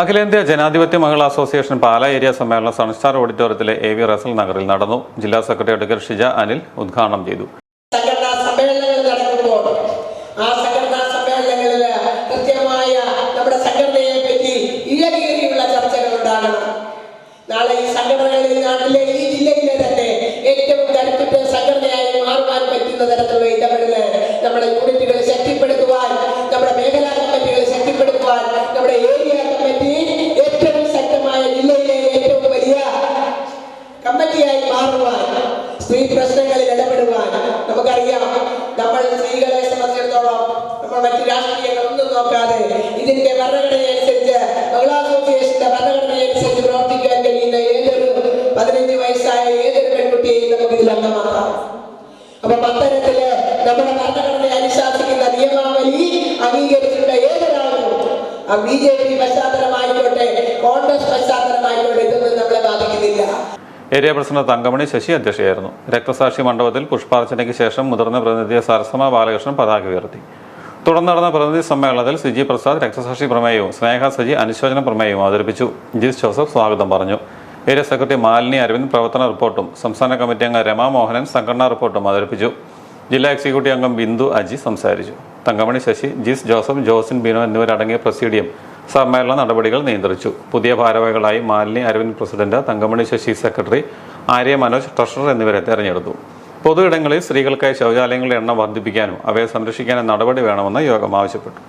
അഖിലേന്ത്യാ ജനാധിപത്യ മഹിളാ അസോസിയേഷൻ പാല ഏരിയ സമ്മേളനം സൺസ്റ്റാർ ഓഡിറ്റോറിയത്തിലെ എ വി റസൽ നഗറിൽ നടന്നു. ജില്ലാ സെക്രട്ടറി അഡ്വക്കേറ്റ് ഷിജ അനിൽ ഉദ്ഘാടനം ചെയ്തു. നാളെ ഈ സംഘടനകളിൽ നാട്ടിലെ ഈ ജില്ലയിലെ തന്നെ ഏറ്റവും കരുത്തുറ്റ സംഘടനയായി മാറുവാൻ പറ്റുന്ന തരത്തിലുള്ള സ്ത്രീ പ്രശ്നങ്ങളിൽ ഇടപെടുവാൻ നമുക്കറിയാം. നമ്മൾ സ്ത്രീകളെ സംബന്ധിച്ചിടത്തോളം നമ്മൾ മറ്റു രാഷ്ട്രീയങ്ങളൊന്നും നോക്കാതെ ഇതിന്റെ ഭരണഘടനയനുസരിച്ച് മഹിളാ അസോസിയേഷന്റെ ഭരണഘടനയനുസരിച്ച് പ്രവർത്തിക്കാൻ കഴിയുന്ന ഏതൊരു പതിനഞ്ച് വയസ്സായ ഏതൊരു പെൺകുട്ടിയെയും നമുക്ക് ഇതിൽ അംഗമാക്കാം. അപ്പൊ അത്തരത്തിൽ നമ്മുടെ ഭരണഘടന അനുശാസിക്കുന്ന നിയമാവലി അംഗീകരിച്ചിട്ടുള്ള ഏതൊരാളും ബി ജെ പി പശ്ചാത്തലമായിക്കോട്ടെ കോൺഗ്രസ് പശ്ചാത്തലമായിക്കോട്ടെ ഏരിയ പ്രസിഡന്റ് തങ്കമണി ശശി അധ്യക്ഷയായിരുന്നു. രക്തസാക്ഷി മണ്ഡപത്തിൽ പുഷ്പാർച്ചനയ്ക്ക് ശേഷം മുതിർന്ന പ്രതിനിധി സരസമ ബാലകൃഷ്ണൻ പതാക ഉയർത്തി. തുടർന്ന് നടന്ന പ്രതിനിധി സമ്മേളനത്തിൽ സിജി പ്രസാദ് രക്തസാക്ഷി പ്രമേയവും സ്നേഹ സജി അനുശോചന പ്രമേയവും അവതരിപ്പിച്ചു. ജിസ് ജോസഫ് സ്വാഗതം പറഞ്ഞു. ഏരിയ സെക്രട്ടറി മാലിനി അരവിന്ദ് പ്രവർത്തന റിപ്പോർട്ടും സംസ്ഥാന കമ്മിറ്റി അംഗം രമാ മോഹനൻ സംഘടനാ റിപ്പോർട്ടും അവതരിപ്പിച്ചു. ജില്ലാ എക്സിക്യൂട്ടീവ് അംഗം ബിന്ദു അജി സംസാരിച്ചു. തങ്കമണി ശശി ജിസ് ജോസഫ് ജോസിൻ ബിനോ എന്നിവരടങ്ങിയ പ്രസീഡിയം സമ്മേളന നടപടികൾ നിയന്ത്രിച്ചു. പുതിയ ഭാരവാഹികളായി Malini Aravind president Thankamani Sasi secretary Arya Manoj treasurer എന്നിവരെ തെരഞ്ഞെടുത്തു. പൊതു ഇടങ്ങളിൽ സ്ത്രീകൾക്കായി ശൗചാലയങ്ങളുടെ എണ്ണം വർദ്ധിപ്പിക്കാനും അവയെ സംരക്ഷിക്കാനും നടപടി വേണമെന്ന് യോഗം ആവശ്യപ്പെട്ടു.